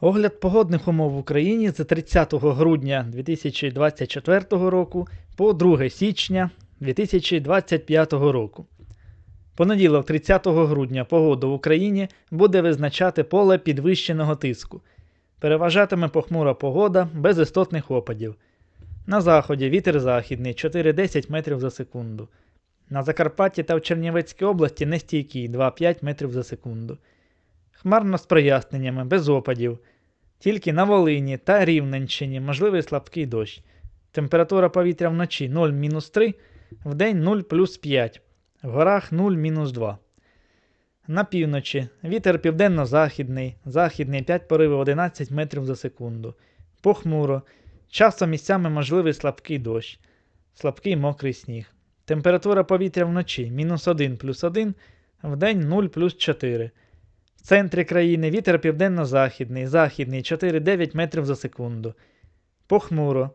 Огляд погодних умов в Україні з 30 грудня 2024 року по 2 січня 2025 року. Понеділок 30 грудня погоду в Україні буде визначати поле підвищеного тиску. Переважатиме похмура погода без істотних опадів. На заході вітер західний 4-10 метрів за секунду. На Закарпатті та в Чернівецькій області нестійкий 2-5 метрів за секунду. Хмарно з проясненнями, без опадів. Тільки на Волині та Рівненщині можливий слабкий дощ. Температура повітря вночі 0-3, вдень 0 плюс 5, в горах 0-2. На півночі вітер південно-західний, західний 5 поривів 11 метрів за секунду. Похмуро. Часом місцями можливий слабкий дощ, слабкий мокрий сніг. Температура повітря вночі мінус 1 плюс 1, вдень 0 плюс 4. В центрі країни вітер південно-західний, західний 4-9 метрів за секунду. Похмуро.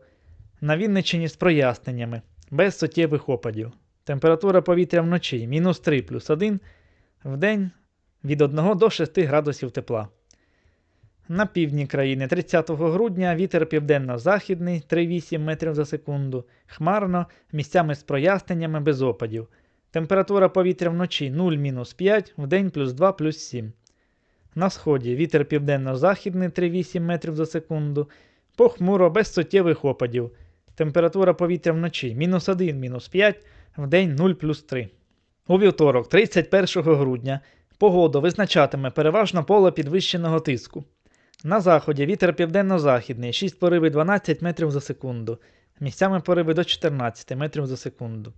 На Вінниччині з проясненнями, без суттєвих опадів. Температура повітря вночі мінус 3 плюс 1, вдень від 1 до 6 градусів тепла. На півдні країни 30 грудня вітер південно-західний 3,8 метрів за секунду, хмарно, місцями з проясненнями без опадів. Температура повітря вночі 0-5, вдень плюс 2 плюс 7. На сході вітер південно-західний 3,8 метрів за секунду, похмуро без суттєвих опадів. Температура повітря вночі мінус 1, мінус 5, вдень 0 плюс 3. У вівторок, 31 грудня, погоду визначатиме переважно поле підвищеного тиску. На заході вітер південно-західний 6 пориви 12 метрів за секунду, місцями пориви до 14 метрів за секунду.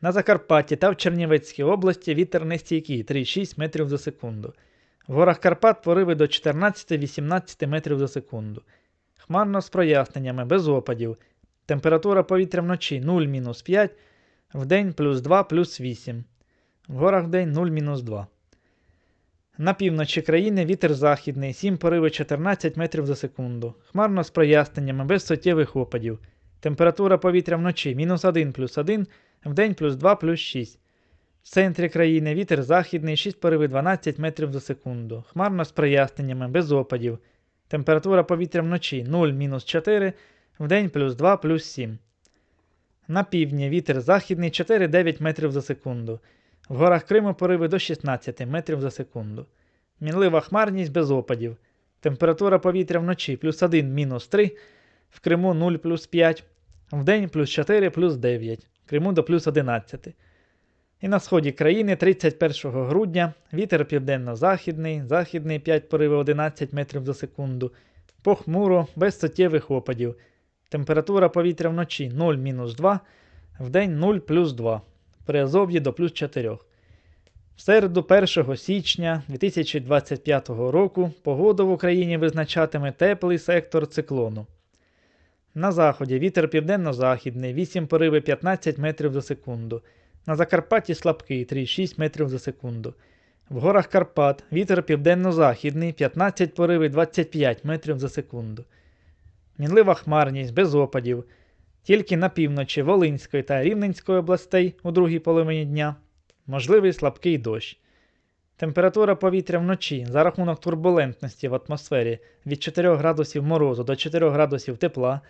На Закарпатті та в Чернівецькій області вітер нестійкий 3,6 метрів за секунду. В горах Карпат пориви до 14-18 метрів за секунду. Хмарно з проясненнями, без опадів. Температура повітря вночі 0-5, вдень плюс 2 плюс 8. В горах вдень 0-2. На півночі країни вітер західний 7 пориви 14 метрів за секунду. Хмарно з проясненнями, без суттєвих опадів. Температура повітря вночі мінус 1 плюс 1, вдень плюс 2 плюс 6. В центрі країни вітер західний 6 пориви 12 метрів за секунду. Хмарно з проясненнями, без опадів. Температура повітря вночі 0-4, вдень плюс 2 плюс 7. На півдні вітер західний 4-9 метрів за секунду. В горах Криму пориви до 16 метрів за секунду. Мінлива хмарність без опадів. Температура повітря вночі плюс 1 мінус 3, в Криму 0 плюс 5, вдень плюс 4 плюс 9, в Криму до плюс 11. І на сході країни 31 грудня вітер південно-західний, західний 5 пориви 11 метрів за секунду, похмуро, без суттєвих опадів. Температура повітря вночі 0-2, вдень 0 плюс 2, при Азов'ї до плюс 4. В середу 1 січня 2025 року погоду в Україні визначатиме теплий сектор циклону. На заході вітер південно-західний 8 пориви 15 метрів за секунду. На Закарпатті слабкий 3,6 метрів за секунду. В горах Карпат вітер південно-західний 15 пориви 25 метрів за секунду. Мінлива хмарність без опадів. Тільки на півночі Волинської та Рівненської областей у другій половині дня можливий слабкий дощ. Температура повітря вночі за рахунок турбулентності в атмосфері від 4 градусів морозу до 4 градусів тепла.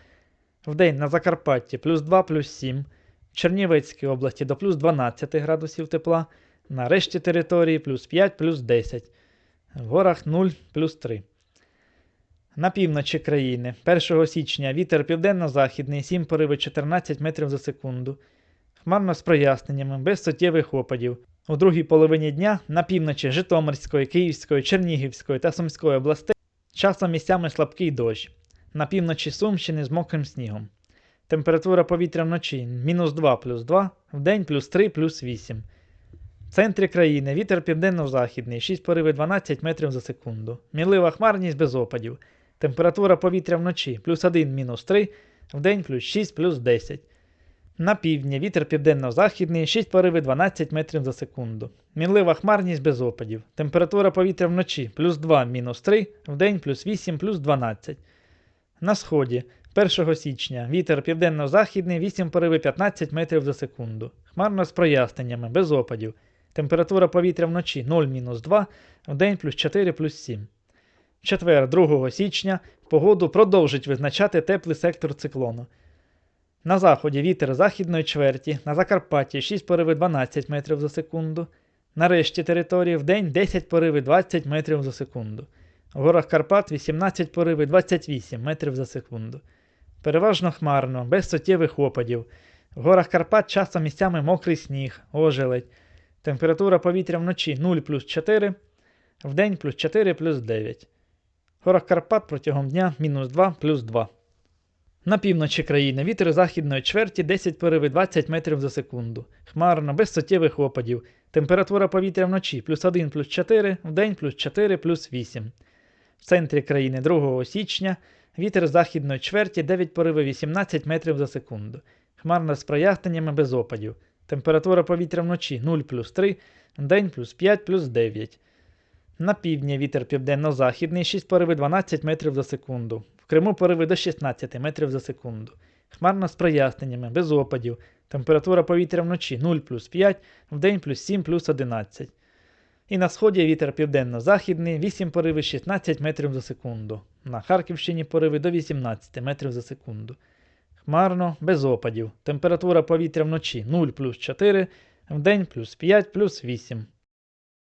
Вдень на Закарпатті плюс 2 плюс 7, в Чернівецькій області до плюс 12 градусів тепла, на решті території плюс 5 плюс 10, в горах 0 плюс 3. На півночі країни 1 січня вітер південно-західний 7 пориви 14 метрів за секунду. Хмарно з проясненнями, без суттєвих опадів. У другій половині дня на півночі Житомирської, Київської, Чернігівської та Сумської областей часом місцями слабкий дощ. На півночі Сумщини з мокрим снігом. Температура повітря вночі мінус 2 плюс 2, вдень плюс 3 плюс 8. В центрі країни вітер південно-західний 6 пориви 12 метрів за секунду. Мінлива хмарність без опадів. Температура повітря вночі плюс 1 мінус 3, вдень плюс 6 плюс 10. На півдні вітер південно-західний 6 пориви 12 метрів за секунду. Мінлива хмарність без опадів. Температура повітря вночі плюс 2 мінус 3, вдень плюс 8 плюс 12. На сході 1 січня вітер південно-західний 8 пориви 15 метрів за секунду. Хмарно з проясненнями, без опадів. Температура повітря вночі 0-2, вдень плюс 4 плюс 7. В четвер, 2 січня, погоду продовжить визначати теплий сектор циклону. На заході вітер західної чверті, на Закарпатті 6 пориви 12 метрів за секунду. На решті території в день 10 пориви 20 метрів за секунду. В горах Карпат 18 пориви 28 метрів за секунду. Переважно хмарно, без суттєвих опадів. В горах Карпат часом місцями мокрий сніг, ожеледь. Температура повітря вночі 0 плюс 4, вдень плюс 4 плюс 9. В горах Карпат протягом дня мінус 2 плюс 2. На півночі країни вітер західної чверті 10 пориви 20 метрів за секунду. Хмарно, без суттєвих опадів. Температура повітря вночі плюс 1 плюс 4, вдень плюс 4 плюс 8. В центрі країни 2 січня вітер західної чверті 9 пориви 18 метрів за секунду. Хмарно з проясненнями без опадів. Температура повітря вночі 0 плюс 3, вдень плюс 5 плюс 9. На півдні вітер південно-західний 6 пориви 12 метрів за секунду. В Криму пориви до 16 метрів за секунду. Хмарно з проясненнями, без опадів. Температура повітря вночі 0 плюс 5, вдень плюс 7 плюс 11. І на сході вітер південно-західний 8 пориви 16 метрів за секунду. На Харківщині пориви до 18 метрів за секунду. Хмарно, без опадів. Температура повітря вночі 0 плюс 4, вдень плюс 5 плюс 8.